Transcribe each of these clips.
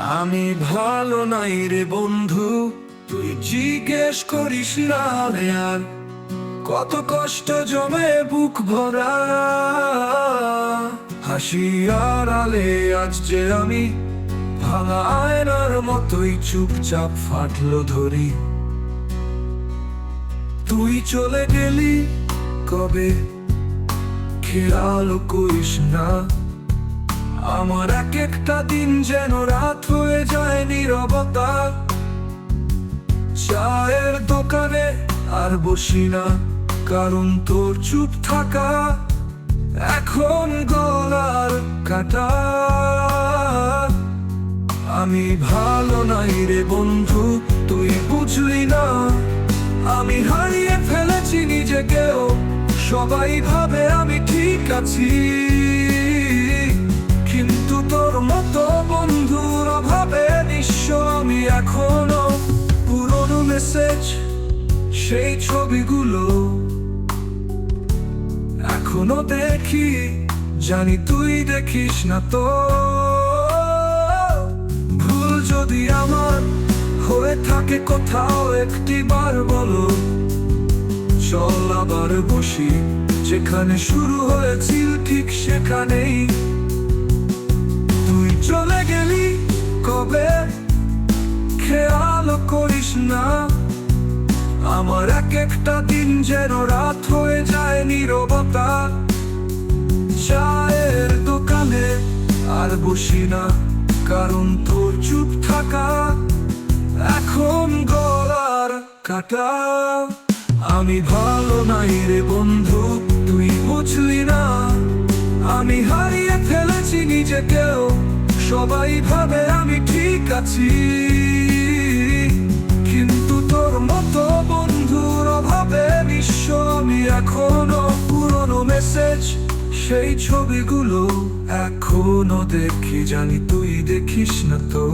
আমি ভালো নাই রে বন্ধু, তুই জিজ্ঞেস করিস না আর। কত কষ্ট জমে বুক ভরা, হাসি আর আলে আজ যে আমি ভাঙা আয়নার মতোই চুপচাপ ফাটলো ধরি। তুই চলে গেলি কবে? খেয়াল করিস না। আমার এক একটা দিন যেন রাত হয়ে যায় নীরবতা। চায়ের দোকানে আর বসি না, কারণ তোর চুপ থাকা এখন গলার কাটা। আমি ভালো নাই রে বন্ধু, তুই বুঝলি না। আমি হারিয়ে ফেলেছি নিজেকেও, সবাই ভাবে আমি ঠিক আছি। মতো বন্ধুর অভাবে নিঃস্ব আমি এখনও পুরনো মেসেজ সেই ছবিগুলো এখনও দেখি। জানি তুই দেখিস না তো। ভুল যদি আমার হয়ে থাকে কোথাও একটি বার বলো। চল আবার বসি, যেখানে শুরু হয়েছিল ঠিক সেখানেই। না। আমার এক একটা দিন যেন রাত হয়ে যায় নীরবতা। চায়ের দোকানে আর বসি না, কারণ তোর চুপ থাকা। এখন গলার কাটা। আমি ভালো নাই রে বন্ধু, তুই বুঝলি না। আমি হারিয়ে ফেলেছি নিজেকেও, সবাই ভাবে আমি ঠিক আছি। মেসেজ সেই ছবিগুলো এখনও দেখি, জানি তুই দেখিস না তো।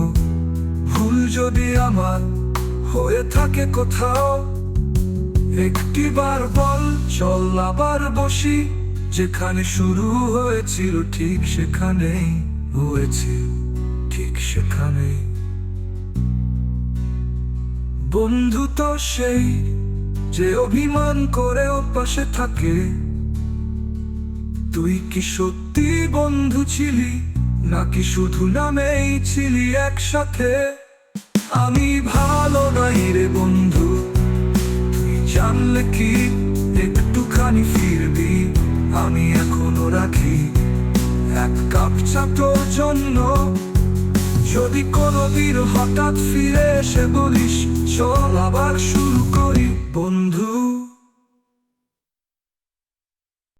ভুল যদি আমার হয়ে থাকে কোথাও, একটি বার বল, চল আবার বসি। যেখানে শুরু হয়েছিল, ঠিক সেখানেই হয়েছে, ঠিক সেখানেই। বন্ধু তো সেই যে অভিমান করে ও পাশে থাকে তুই কি সত্যি বন্ধু ছিলি? নাকি শুধু নামেই ছিলি একসাথে? আমি ভালো নাই রে বন্ধু, তুই জানলে কি? একটুখানি ফিরবি, আমি এখনও রাখি। এক কাপ চা তোর জন্য। যদি কোনোদিন হঠাৎ ফিরে এসে বলিস, চল আবার শুরু